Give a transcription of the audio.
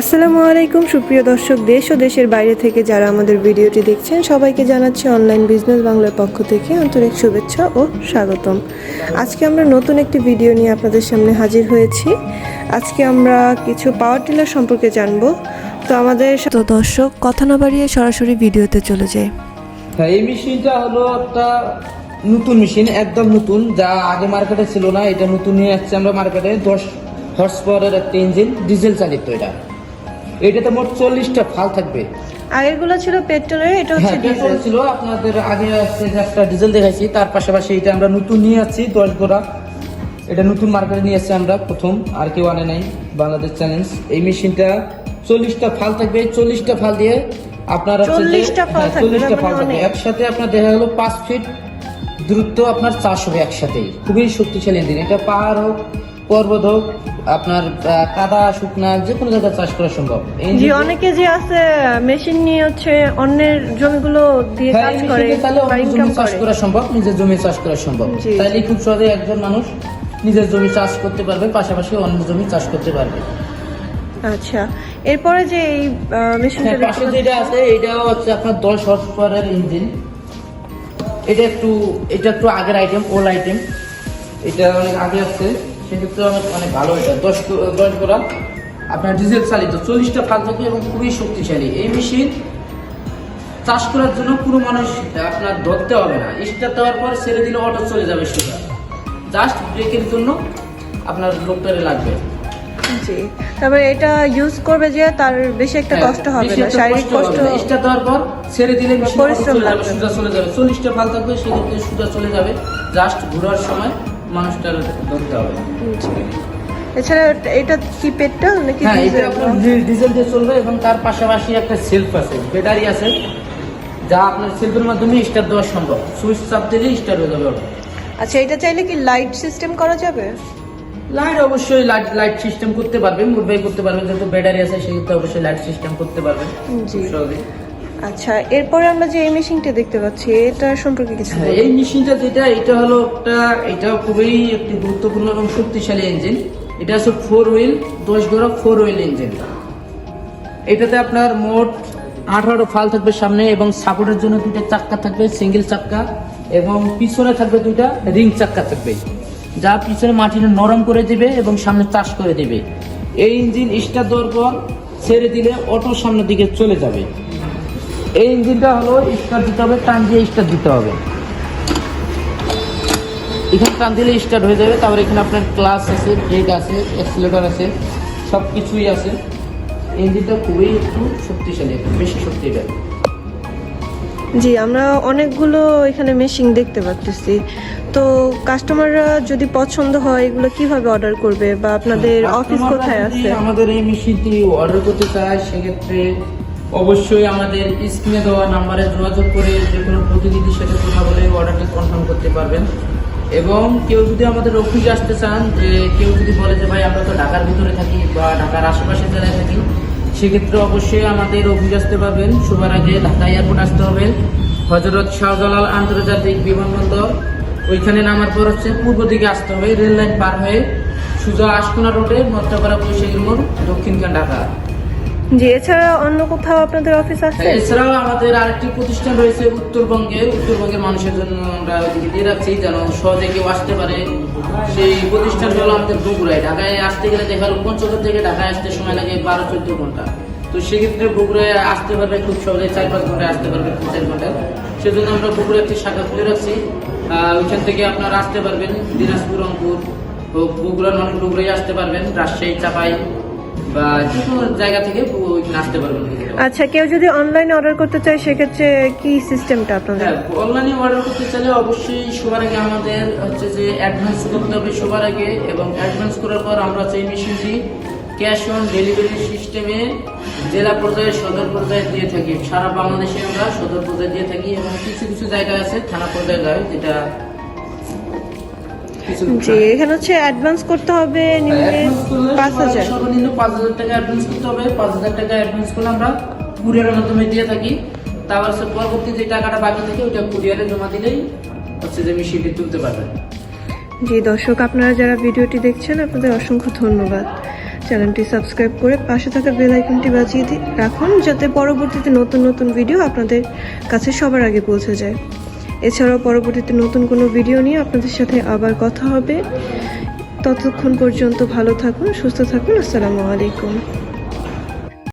আসসালামু আলাইকুম সুপ্রিয় দর্শক দেশ ও দেশের বাইরে থেকে যারা আমাদের ভিডিওটি দেখছেন সবাইকে জানাচ্ছি অনলাইন বিজনেস বাংলার পক্ষ থেকে আন্তরিক শুভেচ্ছা ও স্বাগতম। আজকে আমরা নতুন একটি ভিডিও নিয়ে আপনাদের সামনে হাজির হয়েছি। আজকে আমরা কিছু পাওয়ার টিলার সম্পর্কে জানব। তো আমাদের তো দর্শক কথা না বাড়িয়ে সরাসরি ভিডিওতে চলে যায় হ্যাঁ এই মেশিনটা হলো একটা নতুন মেশিন একদম নতুন যা আগে মার্কেটে ছিল না এটা নতুন নিয়ে আসছে আমরা মার্কেটে দশ হর্স পাওয়ারের একটা ইঞ্জিন ডিজেল চালিত এটা। এটাতে মোট চল্লিশটা ফাল থাকবে। আগেরগুলো ছিল পেট্রোলের এটা হচ্ছে হ্যাঁ ডিজেল ছিল আপনাদের আগে একটা ডিজেল দেখাইছি তার পাশাপাশি এটা আমরা নতুন নিয়ে আসছি দশ গোড়া এটা নতুন মার্কেটে নিয়ে আসছি আমরা প্রথম আর কেউ আনে নাই বাংলাদেশ চ্যালেঞ্জ এই মেশিনটা চল্লিশটা ফাল থাকবে চল্লিশটা ফাল দিয়ে আপনার 40টা ফাল হ্যাঁ, থাকবে, 40টা তার ফাল মানে। একসাথে আপনার দেখা গেলো পাঁচ ফিট দূরত্ব আপনার চাষ হবে একসাথেই। খুবই শক্তিশালী ইঞ্জিন এটা পাহাড় হোক পর্বত হোক আপনার কাদা শুকনা যে কোনো জায়গায় চাষ করা সম্ভব। জি অনেকে যে আছে মেশিন নিয়ে হচ্ছে অন্যের জমিগুলো দিয়ে হ্যাঁ, কাজ করে অন্য ইনকাম জমি চাষ করা। সম্ভব নিজের জমি চাষ করা সম্ভব। তাইলে খুব সহজে একজন মানুষ নিজের জমি চাষ করতে পারবে পাশাপাশি অন্য জমি চাষ করতে পারবে। আচ্ছা এরপরে যে এই মেশিনটা হ্যাঁ পাশে যেটা আছে এটাও হচ্ছে আপনার দশ হর্স পাওয়ারের ইঞ্জিন। এটা একটু এটা একটু আগের আইটেম ওল্ড আইটেম এটা অনেক আগে আসছে সেক্ষেত্রে অনেক অনেক ভালো এটা। দশ দশ গোড়া। আপনার ডিজেল চালিত চল্লিশটা থাকে এবং খুবই শক্তিশালী। এই মেশিন চাষ করার জন্য কোনো মানুষ আপনার ধরতে হবে না। স্টার্ট দেওয়ার পর ছেড়ে দিলে অটো চলে যাবে সোজা। জাস্ট ব্রেকের জন্য আপনার লোকটারে লাগবে। জি। তারপরে এটা ইউজ করবে যে তার বেশি একটা কষ্ট হবে না শারীরিক কষ্ট দেওয়ার পর ছেড়ে দিলে পরিশ্রম লাগবে। চলে যাবে। চল্লিশটা ফাল থাকবে সেক্ষেত্রে সোজা চলে যাবে। জাস্ট ঘোরার সময় মানুষটার ধরতে হবে। এছাড়া এটা কি নাকি হ্যাঁ এটা আপনার ডিজেল দিয়ে চলবে এবং তার পাশাপাশি একটা সেলফ আছে ব্যাটারি আছে যা আপনার সেলফের মাধ্যমে স্টার্ট দেওয়া সম্ভব। সুইচ চাপ দিলে স্টার্ট হয়ে যাবে আচ্ছা এটা চাইলে কি লাইট সিস্টেম করা যাবে? লাইট অবশ্যই লাইট লাইট সিস্টেম করতে পারবে মুভবাই করতে পারবে যেহেতু ব্যাটারি আছে সেক্ষেত্রে অবশ্যই লাইট সিস্টেম করতে পারবে। জি। আচ্ছা এরপরে আমরা যে এই মেশিনটা দেখতে পাচ্ছি এটা সম্পর্কে কিছু হ্যাঁ, এই মেশিনটা যেটা এটা হলো একটা এটা খুবই একটি গুরুত্বপূর্ণ এবং শক্তিশালী ইঞ্জিন এটা হচ্ছে ফোর হুইল দশ ঘোড়া ফোর হুইল ইঞ্জিন এটাতে আপনার মোট আঠারো ফাল থাকবে সামনে এবং সাপোর্টের জন্য দুইটা চাক্কা থাকবে সিঙ্গেল চাক্কা এবং পিছনে থাকবে দুইটা রিং চাক্কা থাকবে। যা পিছনে মাটিটা নরম করে দিবে এবং সামনে চাষ করে দিবে। এই ইঞ্জিন স্টার্ট দেওয়ার পর ছেড়ে দিলে অটো সামনের দিকে চলে যাবে। এই ইঞ্জিনটা হলো স্টার্ট দিতে হবে টান দিয়ে স্টার্ট দিতে হবে। এখানে টান দিলে স্টার্ট হয়ে যাবে তারপর এখানে আপনার ক্লাস আছে ব্রেক আছে অ্যাক্সিলেটর আছে সব কিছুই আছে। ইঞ্জিনটা খুবই একটু শক্তিশালী বেশি শক্তি দেয় জি আমরা অনেকগুলো এখানে মেশিন দেখতে পাচ্ছি। তো কাস্টমাররা যদি পছন্দ হয় এগুলো কীভাবে অর্ডার করবে বা আপনাদের অফিস কোথায় আছে? আমাদের এই মেশিনটি অর্ডার করতে চায় সেক্ষেত্রে অবশ্যই আমাদের স্ক্রিনে দেওয়া নাম্বারে যোগাযোগ করে যে কোনো প্রতিনিধির সাথে কথা বলে অর্ডারটা কনফার্ম করতে পারবেন। এবং কেউ যদি আমাদের অফিসে আসতে চান, যে কেউ যদি বলে যে, ভাই, আমরা তো ঢাকার ভিতরে থাকি বা ঢাকার আশেপাশে জেলায় থাকি, সেক্ষেত্রে অবশ্যই আমাদের অফিস আসতে পারবেন। সবার আগে ঢাকা এয়ারপোর্ট আসতে হবে। হজরত শাহজালাল আন্তর্জাতিক বিমানবন্দর, ওইখানে নামার পর হচ্ছে পূর্ব দিকে আসতে হবে রেল লাইন পার হয়ে সুজা আশকোনা রোডে মধ্যপাড়া বৈশাখী মোড় দক্ষিণখান ঢাকা জি, এছাড়া অন্য কোথাও আপনাদের অফিস আছে? এছাড়াও আমাদের আরেকটি প্রতিষ্ঠান রয়েছে উত্তরবঙ্গে। উত্তরবঙ্গের মানুষের জন্য আমরা দিয়ে রাখছি যেন সহজে কেউ আসতে পারে। সেই প্রতিষ্ঠান হলো আমাদের বগুড়ায়। ঢাকায় আসতে গেলে দেখা গেলো পঞ্চগড় থেকে ঢাকায় আসতে সময় লাগে বারো চোদ্দ ঘণ্টা। তো সেক্ষেত্রে বগুড়ায় আসতে পারবে খুব সহজে চার পাঁচ ঘন্টায় আসতে পারবে তিন চার ঘন্টায়। সেজন্য আমরা বগুড়া একটি শাখা খুলে রাখছি। ওইখান থেকে আপনারা আসতে পারবেন। দিনাজপুর, রংপুর বগুড়া নন বগুড়ায় আসতে পারবেন। রাজশাহী, চাপাই বা যে কোনো জায়গা থেকে ওইখানে আসতে পারবেন আচ্ছা কেউ যদি অনলাইনে অর্ডার করতে চায় সেক্ষেত্রে কি সিস্টেমটা আপনাদের? হ্যাঁ অনলাইনে অর্ডার করতে চাইলে অবশ্যই সবার আগে আমাদের হচ্ছে যে অ্যাডভান্স করতে হবে সবার আগে এবং অ্যাডভান্স করার পর আমরা এই মেশিনটি ক্যাশ অন ডেলিভারি সিস্টেমে জেলা পর্যায়ে সদর পর্যায়ে দিয়ে থাকি। সারা বাংলাদেশে আমরা সদর পর্যায়ে দিয়ে থাকি এবং কিছু কিছু জায়গা আছে থানা পর্যায়ে যায় যেটা জি এখানে হচ্ছে অ্যাডভান্স করতে হবে নিম্নে পাঁচ হাজার। সর্বনিম্ন পাঁচ হাজার টাকা অ্যাডভান্স করতে হবে। পাঁচ হাজার টাকা অ্যাডভান্স করলে আমরা কুরিয়ারের মাধ্যমে দিয়ে থাকি। তারপর হচ্ছে পরবর্তী যে টাকাটা বাকি থাকে ওইটা কুরিয়ারে জমা দিলেই হচ্ছে যে মেশিনটি তুলতে পারবেন জি দর্শক আপনারা যারা ভিডিওটি দেখছেন আপনাদের অসংখ্য ধন্যবাদ। চ্যানেলটি সাবস্ক্রাইব করে পাশে থাকা বেল আইকনটি বাজিয়ে রাখুন যাতে পরবর্তীতে নতুন নতুন ভিডিও আপনাদের কাছে সবার আগে পৌঁছে যায়। এছাড়াও পরবর্তীতে নতুন কোনো ভিডিও নিয়ে আপনাদের সাথে আবার কথা হবে। ততক্ষণ পর্যন্ত ভালো থাকুন, সুস্থ থাকুন। আসসালামু আলাইকুম।